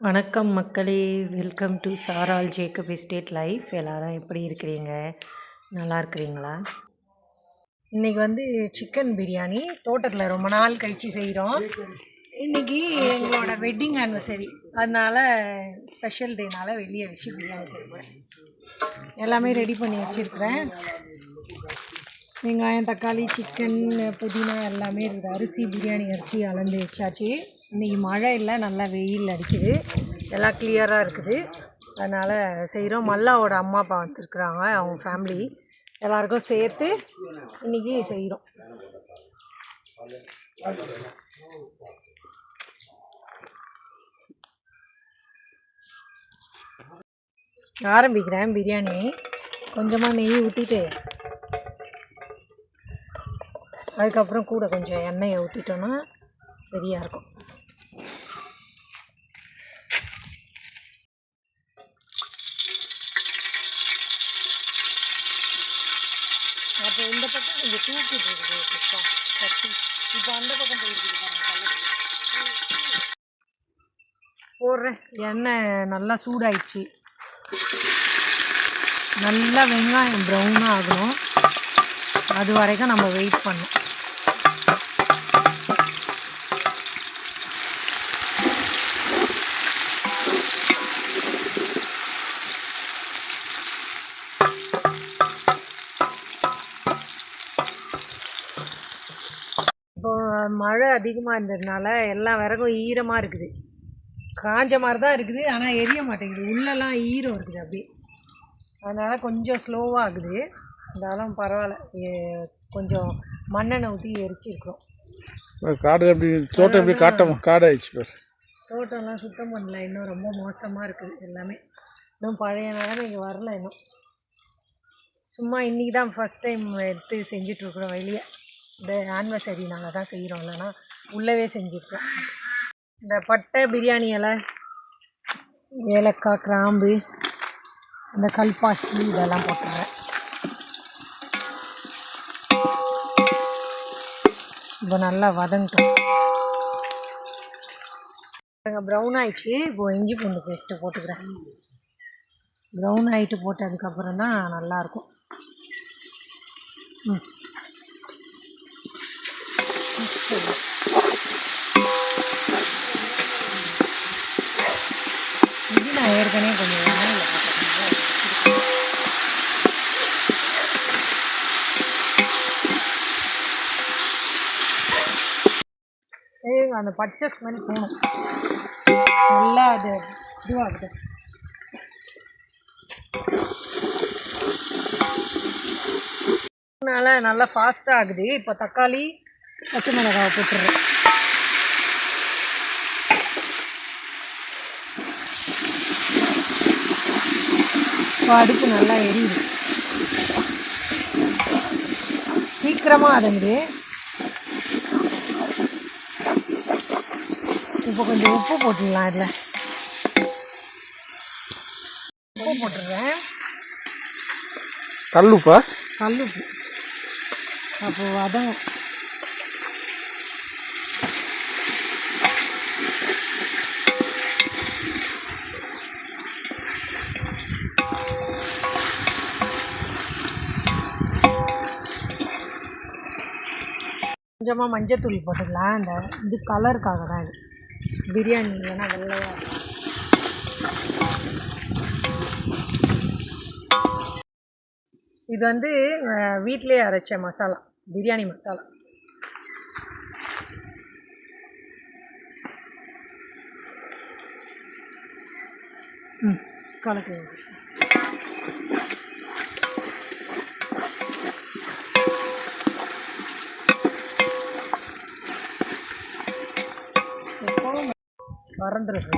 வணக்கம் மக்களே. Welcome to சாரால் ஜேக்கப் எஸ்டேட் லைஃப் எல்லாரும் எப்படி இருக்கிறீங்க? நல்லா இருக்கிறீங்களா? இன்றைக்கி வந்து சிக்கன் பிரியாணி தோட்டத்தில் ரொம்ப நாள் கழித்து செய்கிறோம் இன்றைக்கி எங்களோட வெட்டிங் ஆனிவர்சரி அதனால் ஸ்பெஷல் டேனால் வெளியே வச்சு பிரியாணி செய்கிறேன் எல்லாமே ரெடி பண்ணி வச்சுருக்கிறேன். வெங்காயம் தக்காளி சிக்கன் புதினா எல்லாமே இருக்குது. அரிசி பிரியாணி அரிசி அளந்து வச்சாச்சு. இன்றைக்கி மழை இல்லை நல்லா வெயில் அடிக்குது. எல்லாம் கிளியராக இருக்குது. அதனால் செய்கிறோம் மல்லாவோட அம்மா அப்பா வந்துருக்குறாங்க அவங்க ஃபேமிலி எல்லாருக்கும் சேர்த்து இன்றைக்கி செய்கிறோம் ஆரம்பிக்கிறேன் பிரியாணி. கொஞ்சமாக நெய் ஊற்றிட்டு அதுக்கப்புறம் கூட கொஞ்சம் எண்ணெயை ஊற்றிட்டோன்னா சரியாக இருக்கும் அப்போ இந்த பக்கம் இருக்குது இப்போ அந்த பக்கம் போடுறேன். எண்ணெய் நல்லா சூடாயிடுச்சு. நல்லா வெங்காயம் ப்ரௌனாக ஆகணும். அது வரைக்கும் நம்ம வெயிட் பண்ணோம் இப்போ மழை அதிகமாக இருந்ததுனால எல்லா விறகும் ஈரமாக இருக்குது. காஞ்ச மாதிரி தான் இருக்குது ஆனால் எரிய மாட்டேங்குது. உள்ளெல்லாம் ஈரம் இருக்குது அப்படியே. அதனால் கொஞ்சம் ஸ்லோவாக ஆகுது இருந்தாலும் பரவாயில்ல. கொஞ்சம் மண்ணெண்ணெய் ஊற்றி எரிச்சிருக்கிறோம் காடு எப்படி தோட்டம் எப்படி காட்டம் காடாயிடுச்சு பாரு. தோட்டம்லாம் சுத்தம் பண்ணல. இன்னும் ரொம்ப மோசமாக இருக்குது எல்லாமே. இன்னும் பழைய நிலைமைக்கு வரல இன்னும். சும்மா இன்றைக்கி தான் ஃபஸ்ட் டைம் எடுத்து செஞ்சிட்ருக்குறோம் வெளியே. இந்த ஆனிவர்சரினால தான் செய்கிறோம் இல்லைன்னா உள்ளவே செஞ்சுருக்கோம் இந்த பட்டை பிரியாணி இலை ஏலக்காய் கிராம்பு இந்த கல்பாசி இதெல்லாம் போட்டுருவேன் இப்போ நல்லா வதங்கிட்டோம். ப்ரௌன் ஆயிடுச்சு. இப்போ இஞ்சி பூண்டு பேஸ்ட்டு போட்டுக்கிறேன். ப்ரௌன் ஆகிட்டு போட்டதுக்கப்புறம் தான் நல்லாயிருக்கும். ம் சரி. இது நான் ஏற்கனவே கொஞ்சம் எண்ணெயில் போட்டிருக்கேன் ஏங்க அந்த பச்சை ஸ்மெல் போகணும் நல்லா அது இதுவாகுது. அதனால நல்லா ஃபாஸ்ட்டாக ஆகுது. இப்போ தக்காளி பச்சை மிளகாவை போட்டுடுறேன் இப்போ அடுப்பு நல்லா எரியுது. சீக்கிரமாக அதுங்குது இப்போ கொஞ்சம் உப்பு போட்டுடலாம் இதில். உப்பு போட்டுடுறேன். கல்லுப்பா கல் உப்பு அப்போ வதங்கும் கொஞ்சமாக மஞ்சத்தூள் போட்டுக்கலாம் இந்த இது கலருக்காக தான் இது. பிரியாணி இல்லைன்னா வெள்ளையாக இருக்கும். இது வந்து வீட்டிலேயே அரைச்ச மசாலா பிரியாணி மசாலா ம் கலக்கு மறந்துடுது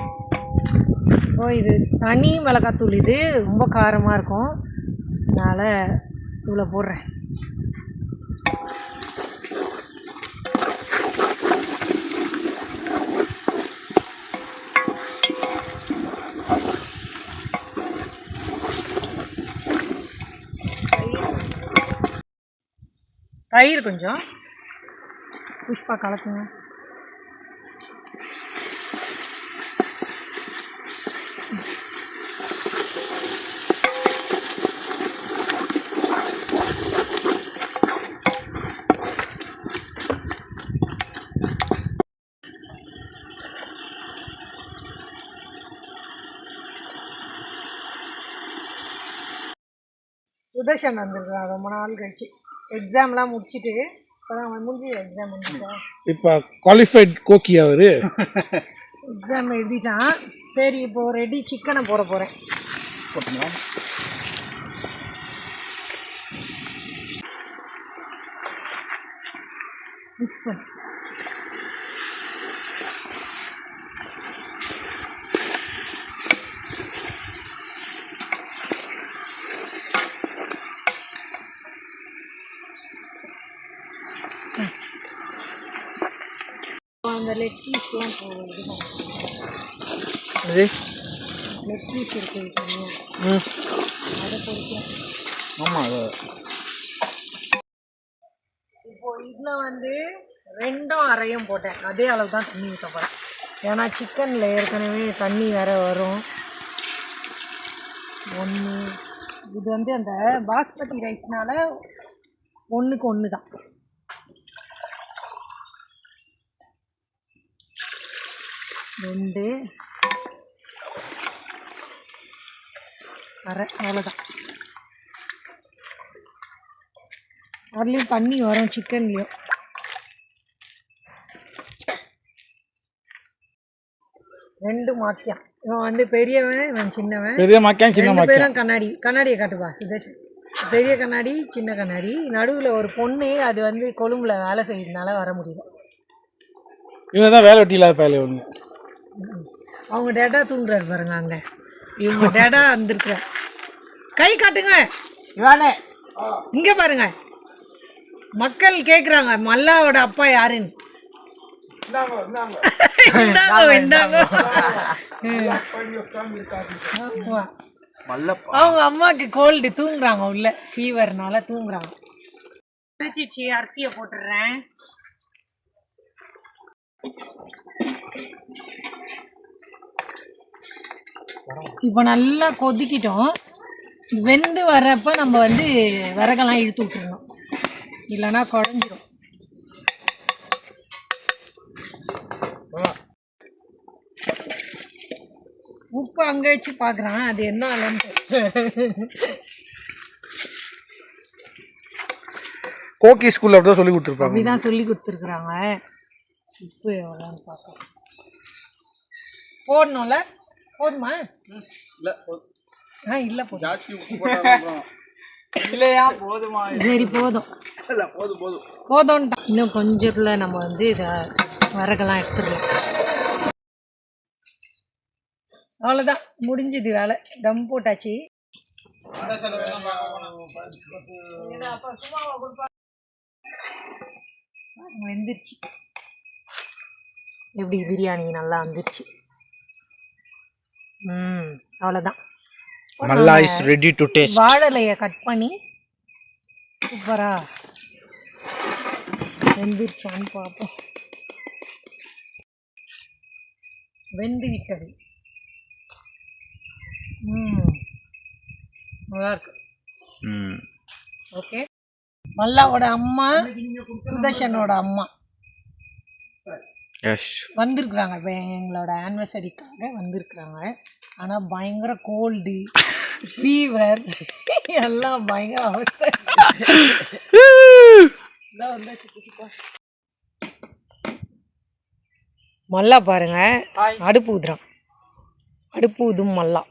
ஓ இது தனி மிளகாத்தூள் இது ரொம்ப காரமாக இருக்கும். அதனால் இவ்வளோ போடுறேன். தயிர் கொஞ்சம். புஷ்பா கலக்குங்க. சுதர்ஷன் வந்திருக்கான் ரொம்ப நாள் கழிச்சு. எக்ஸாம்லாம் முடிச்சுட்டு இப்போ தான் முடிஞ்சு எக்ஸாம் முடிஞ்சுட்டேன் இப்போ குவாலிஃபைட் கோக்கி அவர். எக்ஸாம் எழுதிட்டான். சரி இப்போ ரெடி சிக்கனை போட போகிறேன் மிக்ஸ் பண்ணு. அந்த லெக் பீஸ்லாம் போகுது அது? லெக் பீஸ் இருக்குது ம். அதை பொறுக்கலாம் ஆமாம் அது. இப்போ இதில் வந்து ரெண்டும் அரையும் போட்டேன். அதே அளவு தான் தண்ணி ஊற்ற போகிறேன் ஏன்னா சிக்கனில் ஏற்கனவே தண்ணி வேற வரும். ஒன்று இது வந்து அந்த பாஸ்மதி ரைஸ்னால ஒன்றுக்கு ஒன்று தான் ரெண்டு. அரை அவ்வளோதான் அதுலேயும் தண்ணி வரும் சிக்கன்லேயும் ரெண்டு மாக்கியம். இவன் வந்து பெரியவன் இவன் சின்னவன். பெரிய மாக்கியம் சின்ன பேரும் கண்ணாடி கண்ணாடியை காட்டுப்பா சுதேஷ். பெரிய கண்ணாடி சின்ன கண்ணாடி. நடுவில் ஒரு பொண்ணு அது வந்து கொழும்புல வேலை செய்யறதுனால வர முடியல. இவங்க தான் வேலை வெட்டி இல்லாத பயல இவங்க அவங்க டேட்டா தூங்குறாரு பாருங்க அங்க. இவங்க டேட்டா வந்திருக்கிற. கை காட்டுங்க. இவானே. இங்க பாருங்க. மக்கள் கேக்குறாங்க மல்லாவோட அப்பா யாருன்னு. இந்தாங்க இந்தாங்க. ஆமா. அவங்க அம்மாக்கு கோல்டு தூங்குறாங்க உள்ள. ஃபீவர்னால தூங்குறாங்க. அரிசியை போட்டுடுறேன். இப்போ நல்லா கொதிக்கிட்டோம். வெந்து வர்றப்ப நம்ம வந்து விறகெல்லாம் இழுத்து விட்டுருணும் இல்லைன்னா குழஞ்சிரும். உப்பு அங்கே வச்சு பார்க்குறான். அது என்ன ஆலன்ட்டு கோக்கி ஸ்கூலில் அப்படி தான் சொல்லி கொடுத்துருப்பாங்க. அப்படிதான் சொல்லி கொடுத்துருக்குறாங்க. உப்பு எவ்வளோன்னு பார்க்கலாம் போடணும்ல போதுமா ஆ இல்லை போதும். இல்லையா? போதுமா? சரி போதும். இல்ல போதும் போதும். போதும்ட்டா. இன்னும் கொஞ்சத்துல நம்ம வந்து இதை விறகெல்லாம் எடுத்துடலாம் அவ்வளோதான் முடிஞ்சுது வேலை. தம் போட்டாச்சு. வெந்துருச்சு. எப்படி பிரியாணி நல்லா வந்துருச்சு. ம் அவ்வளோதான் மல்லா இஸ் ரெடி டு டேஸ்ட் வாழலையை கட் பண்ணி சூப்பரா வெந்துருச்சான்னு பார்ப்போம். வெந்து விட்டது. ம் நல்லா இருக்கு. ஓகே. மல்லாவோட அம்மா சுதர்ஷனோட அம்மா. வந்திருக்குறாங்க. இப்போ எங்களோட ஆனிவர்சரிக்காக வந்திருக்குறாங்க. ஆனால் பயங்கர கோல்டு ஃபீவர் எல்லாம் பயங்கர அவஸ்தை. மல்லா பாருங்க. அடுப்பு ஊதுறான். அடுப்பு ஊதும் மல்லா.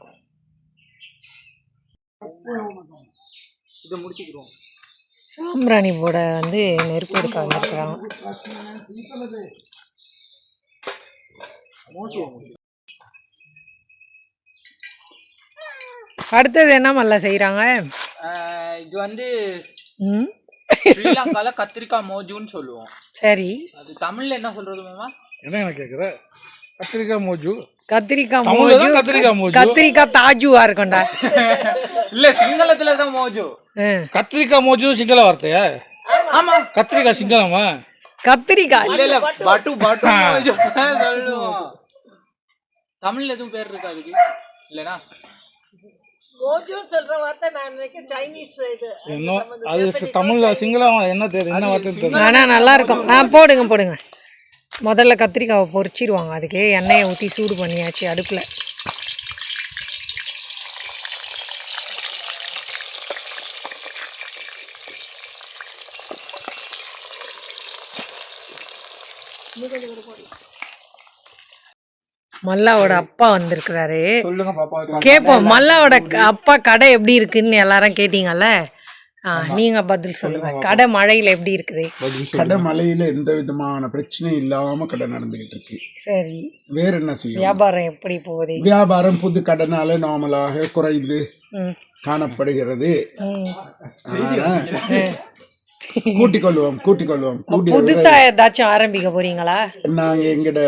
சாம்பிராணி போட வந்து நெருப்பு எடுக்க வந்திருக்கிறாங்க அடுத்தது என்ன மல்லா செய்கிறாங்க இது வந்து ம்? ஸ்ரீலங்கால கத்திரிக்காய் மோஜுன்னு சொல்லுவோம். சரி. அது தமிழ்ல என்ன சொல்றது மாமா? என்ன எனக்கு கேட்குற கத்திரிக்காய் மோஜு? கத்திரிக்காய் மோஜு? கத்திரிக்காய் மோஜு. கத்திரிக்காய் தாஜுவா இருக்கும்டா இல்ல சிங்களத்துல தான் மோஜு. கத்திரிக்காய் மோஜு சிங்கள வார்த்தையா? ஆமா. கத்திரிக்காய் சிங்களமா? கத்திரிக்காய்? இல்ல இல்ல பட்டு பட்டு சொல்லுவோம். தமிழ்ல எதுவும் பேர் இருக்கா அதுக்கு இல்லனா மோஜுன்னு சொல்ற வார்த்தை நான் சைனீஸ் இது. அது தமிழ்ல சிங்களமா என்ன தெரியும் என்ன வார்த்தை தெரியும் ஆனா நல்லா இருக்கும். ஆ போடுங்க போடுங்க. முதல்ல கத்திரிக்காவை பொரிச்சிருவாங்க. அதுக்கு எண்ணெயை ஊற்றி சூடு பண்ணியாச்சு அடுப்பில். மல்லாவோட அப்பா வந்திருக்கிறாரு. சொல்லுங்க பாப்பா கேட்போம் மல்லாவோட க- அப்பா கடை எப்படி இருக்குன்னு எல்லாரும் கேட்டீங்கல்ல? நீங்க பதில் சொல்லுங்க. கடை மழையில எப்படி இருக்குது? கடை மலையில எந்த விதமான பிரச்சனையும் இல்லாம கடை நடந்துகிட்டு இருக்கு. சரி. வேற என்ன செய்யும் வியாபாரம் எப்படி போகுது? வியாபாரம் புது கடனால நார்மலாக குறைந்து காணப்படுகிறது. கூட்டிக் கொள்வோம் கூட்டிக் கொள்வோம் கூட்டி புதுசா ஏதாச்சும் ஆரம்பிக்க போறீங்களா? நாங்க எங்கட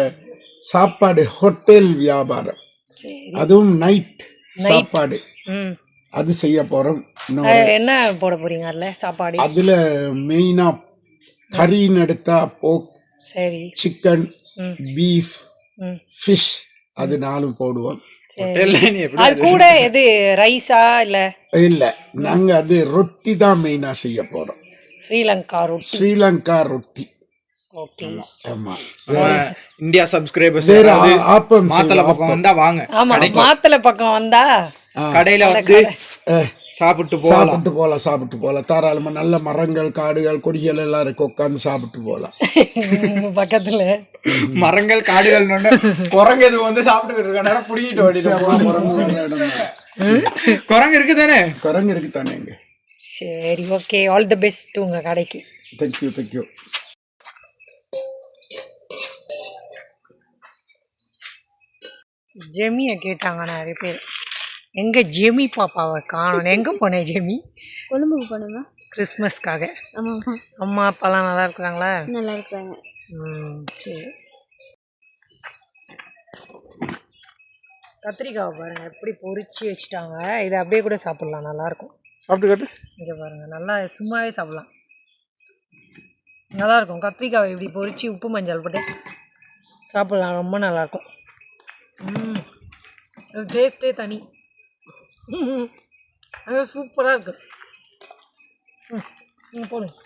சாப்பாடு ஹோட்டல் வியாபாரம். சரி. அதுவும் நைட் சாப்பாடு. ம். அது செய்ய போறோம். என்ன போட போறீங்க அதுல சாப்பாடு? அதுல மெயினா கறின்னு எடுத்தா போக் சரி. சிக்கன் பீஃப் ஃபிஷ் அது நாலும் போடுவோம். அது கூட எது ரைஸா இல்ல? இல்ல நாங்க அது ரொட்டி தான் மெயினா செய்ய போறோம். ஸ்ரீலங்கா ரொட்டி. ஸ்ரீலங்கா ரொட்டி. இந்தியா சப்ஸ்கிரைபர்ஸ் வேற மாத்தல. பக்கம் வந்தா வாங்க. ஆமா மாத்தளை பக்கம் வந்தா கடையில வந்து சாப்பிட்டு போலாம் சாப்பிட்டு போலாம் சாப்பிட்டு போலாம் தாராளமா நல்ல மரங்கள் காடுகள் கொடிகள் எல்லாம் இருக்கு. உட்காந்து சாப்பிட்டு போலாம் பக்கத்துல. மரங்கள் காடுகள் குரங்கு எதுவும் வந்து சாப்பிட்டுக்கிட்டு இருக்க நேரம் புடிங்கிட்டு ஓடிட்டு குரங்கு இருக்கு தானே. குரங்கு இருக்கு தானே இங்க? சரி ஓகே ஆல் தி பெஸ்ட் உங்க கடைக்கு. தேங்க்யூ தேங்க்யூ ஜெமியை கேட்டாங்க நிறைய பேர். எங்க ஜெமி பாப்பாவை காணோம். எங்க போனேன் ஜெமி? கொழும்புக்கு போனோமா கிறிஸ்மஸ்க்காக. அம்மா அப்பாலாம் நல்லா இருக்கிறாங்களா? நல்லா இருக்கிறாங்க. ம் சரி. கத்திரிக்காவை பாருங்க எப்படி பொரிச்சு வச்சுட்டாங்க. இதை அப்படியே கூட சாப்பிடலாம் நல்லா இருக்கும் சாப்பிட்டு காட்டு இங்கே பாருங்க நல்லா சும்மாவே சாப்பிடலாம். நல்லா இருக்கும் கத்திரிக்காவை இப்படி பொரிச்சு உப்பு மஞ்சள் போட்டு சாப்பிடலாம் ரொம்ப நல்லா இருக்கும் ம் டேஸ்ட்டே தனி. அது சூப்பராக இருக்கு. ம் ம் போடுங்க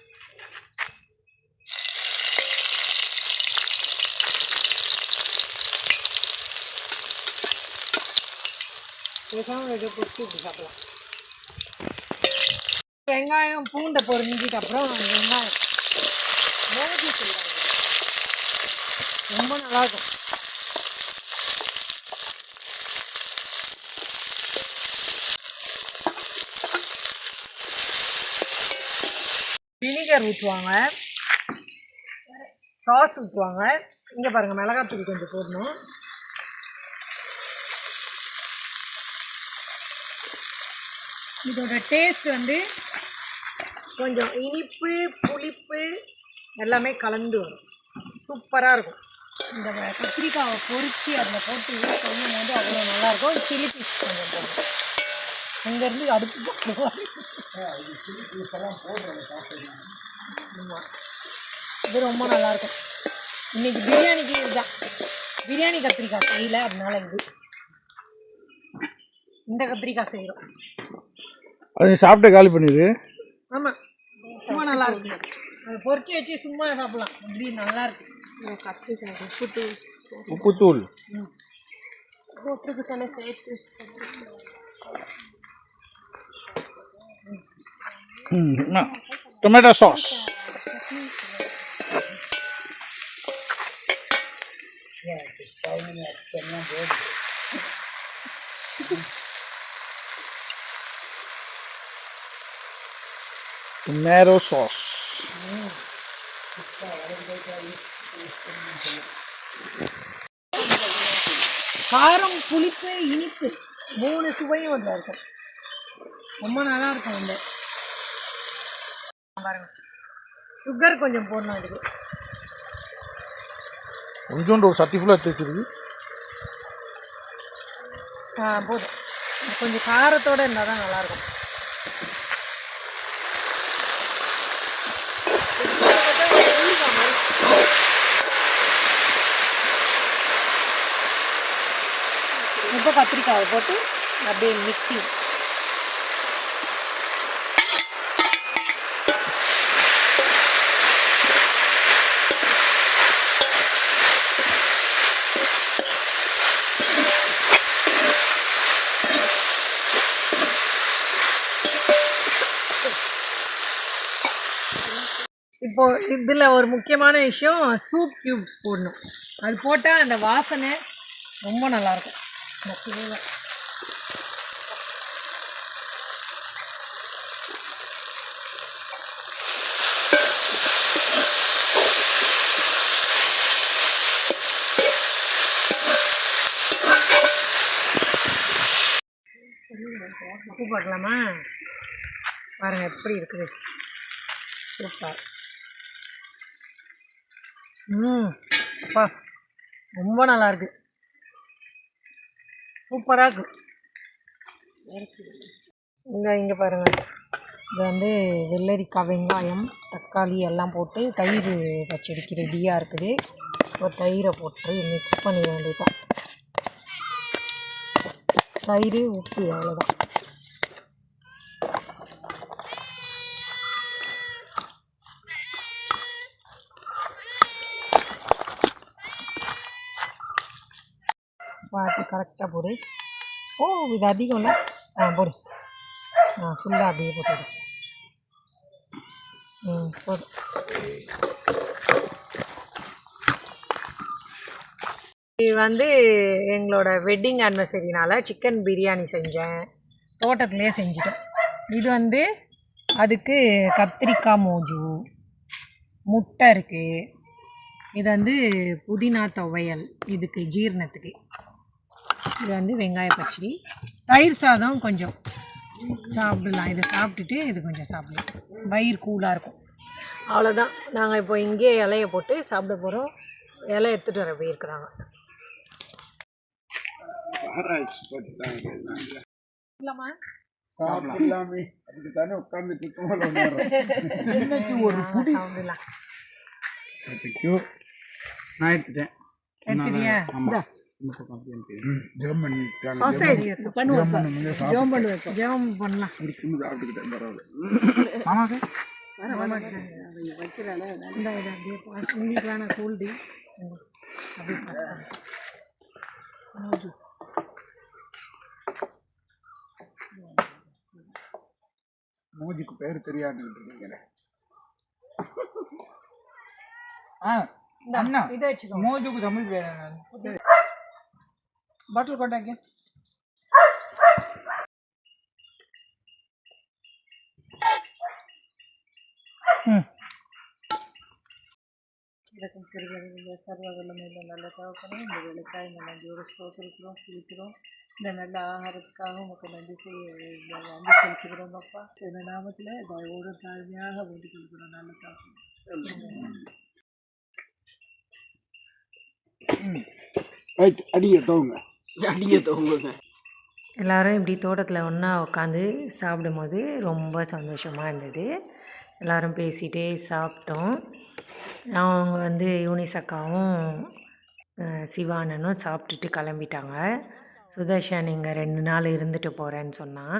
பேசாமல் இதை பொரிச்சு இப்படி சாப்பிடலாம். வெங்காயம் பூண்டை பொரிஞ்சிட்டு அப்புறம் வெங்காயம். மோதி செய்வாங்க ரொம்ப நல்லா இருக்கும் வினிகர் ஊற்றுவாங்க சாஸ் ஊற்றுவாங்க இங்கே பாருங்கள் மிளகாத்தூள் கொஞ்சம் போடணும். இதோட டேஸ்ட் வந்து கொஞ்சம் இனிப்பு புளிப்பு எல்லாமே கலந்து வரும். சூப்பராக இருக்கும். இந்த கத்திரிக்காவை பொரிச்சு அதில் போட்டு செய்யும் போது அவ்வளோ நல்லாயிருக்கும் சில்லி பீஸ் கொஞ்சம் போடணும். இங்கேருந்து அடுப்பு போடுவாங்க ஆமாம் இது ரொம்ப நல்லாயிருக்கும். இன்னைக்கு பிரியாணிக்கு இதுதான். பிரியாணி கத்திரிக்காய் செய்யல அதனால இது. இந்த கத்திரிக்காய் செய்கிறோம் அது சாப்பிட்டு காலி பண்ணிடு. ஆமாம் சும்மா நல்லா இருக்கு அதை பொரிச்சு வச்சு சும்மா சாப்பிடலாம். அப்படி நல்லா இருக்கு கத்திரிக்காய் உப்புத்தூள். போட்டுருக்கு தானே சேர்த்து. டொமேட்டோ சாஸ் டொமேட்டோ சாஸ் காரம் புளிப்பு இனிப்பு மூணு சுவையும் அதில் இருக்கும். ரொம்ப நல்லா இருக்கும் வந்து பாருங்க. சுகர் கொஞ்சம் போடணும் அதுக்கு கொஞ்சோண்டு ஒரு சட்டி ஃபுல்லாக தேய்ச்சிருக்கு ஆ போதும். கொஞ்சம் காரத்தோட இருந்தால் தான் நல்லாயிருக்கும். இப்போ கத்திரிக்காவை போட்டு அப்படியே மிக்ஸி இப்போது இதில் ஒரு முக்கியமான விஷயம் சூப் க்யூப்ஸ் போடணும். அது போட்டால் அந்த வாசனை ரொம்ப நல்லாயிருக்கும். இந்த ஃப்ளேவர் உப்பு பார்க்கலாமா பாருங்கள் எப்படி இருக்குது. சூப்பர். ம் அப்பா ரொம்ப நல்லா இருக்கு சூப்பராக இருக்கு. இங்கே இங்கே பாருங்கள் இது வந்து வெள்ளரிக்காய் வெங்காயம் தக்காளி எல்லாம் போட்டு தயிர் பச்சடிக்கு ரெடியாக இருக்குது. இப்போ தயிரை போட்டு மிக்ஸ் பண்ணிட வேண்டியதுதான். தயிர் உப்பு அவ்வளோதான் போட்டு கரெக்டாக போடு. ஓ இது அதிகம்ல? ஆ போடு. ஆ ஃபுல்லாக அப்படியே போட்டு ம் போடு. இது வந்து எங்களோட வெட்டிங் ஆனிவர்சரினால சிக்கன் பிரியாணி செஞ்சேன். தோட்டத்துலேயே செஞ்சிட்டோம். இது வந்து அதுக்கு கத்திரிக்காய் மோஜு முட்டை இருக்குது இது வந்து புதினா துவையல் இதுக்கு ஜீரணத்துக்கு. இது வந்து வெங்காய பச்சடி. தயிர் சாதம் கொஞ்சம் சாப்பிடலாம். இதை சாப்பிட்டுட்டு இது கொஞ்சம் சாப்பிடலாம். வயிறு கூலாக இருக்கும். அவ்வளோதான் நாங்கள் இப்போ இங்கேயே இலைய போட்டு சாப்பிட போகிறோம் இலை எடுத்துகிட்டு வர போயிருக்கிறாங்க. சாப்பிடலாமே? அதுக்கு தானே உட்காந்துட்டு இருக்கோம். இன்னைக்கு ஒரு புடி சாப்பிடலாம். நான் எடுத்துட்டேன். எடுத்துட்டியா? பண்ணுங்க சாப்பிட்டு ஜெபம் பண்ணலாம். இருக்குன்னு சாப்பிட்டுக்கிட்டேன் பரவாயில்ல. மாமாக்கு இந்த இது அப்படியே உங்களுக்கு வேணாம் கூல்டி அப்படியே. மோஜு. மோதிக்கு பேர் தெரியாதுன்னு நினைக்கிறேன் ஆ அண்ணா இதை வச்சுக்கோ. மோஜுக்கு தமிழ் பேர் என்ன? பாட்டில் கொண்டாங்க. ம். இதற்கும் பெருகிற சர்வ வல்லமையில நல்ல தகப்பனே இந்த வேலைக்காய் இந்த நன்றியோடு ஸ்தோத்திரிக்கிறோம் துதிக்கிறோம். இந்த நல்ல ஆகாரத்துக்காக உமக்கு நன்றி செய்ய நன்றி செலுத்துகிறோம் அப்பா. சில நாமத்தில் தயவோடு தாழ்மையாக வேண்டிக் கொள்கிறோம் நல்ல தகப்பனே ரைட் அடிங்க தோங்க அடிங்க தோங்குங்க. எல்லாரும் இப்படி தோட்டத்தில் ஒன்றா உட்காந்து சாப்பிடும்போது ரொம்ப சந்தோஷமாக இருந்தது. எல்லாரும் பேசிகிட்டே சாப்பிட்டோம். அவங்க வந்து யூனிஸ் அக்காவும் சிவானனும் சாப்பிட்டுட்டு கிளம்பிட்டாங்க. சுதர்ஷன் இங்கே ரெண்டு நாள் இருந்துட்டு போகிறேன்னு சொன்னான்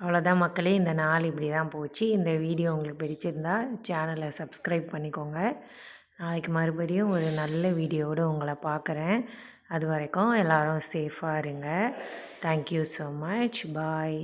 அவ்வளோதான் மக்களே இந்த நாள் இப்படி தான் போச்சு. இந்த வீடியோ உங்களுக்கு பிடிச்சிருந்தா சேனலை சப்ஸ்கிரைப் பண்ணிக்கோங்க. நாளைக்கு மறுபடியும் ஒரு நல்ல வீடியோவோடு உங்களை பார்க்குறேன் அது வரைக்கும் எல்லோரும் சேஃபாக இருங்க. Thank you so much bye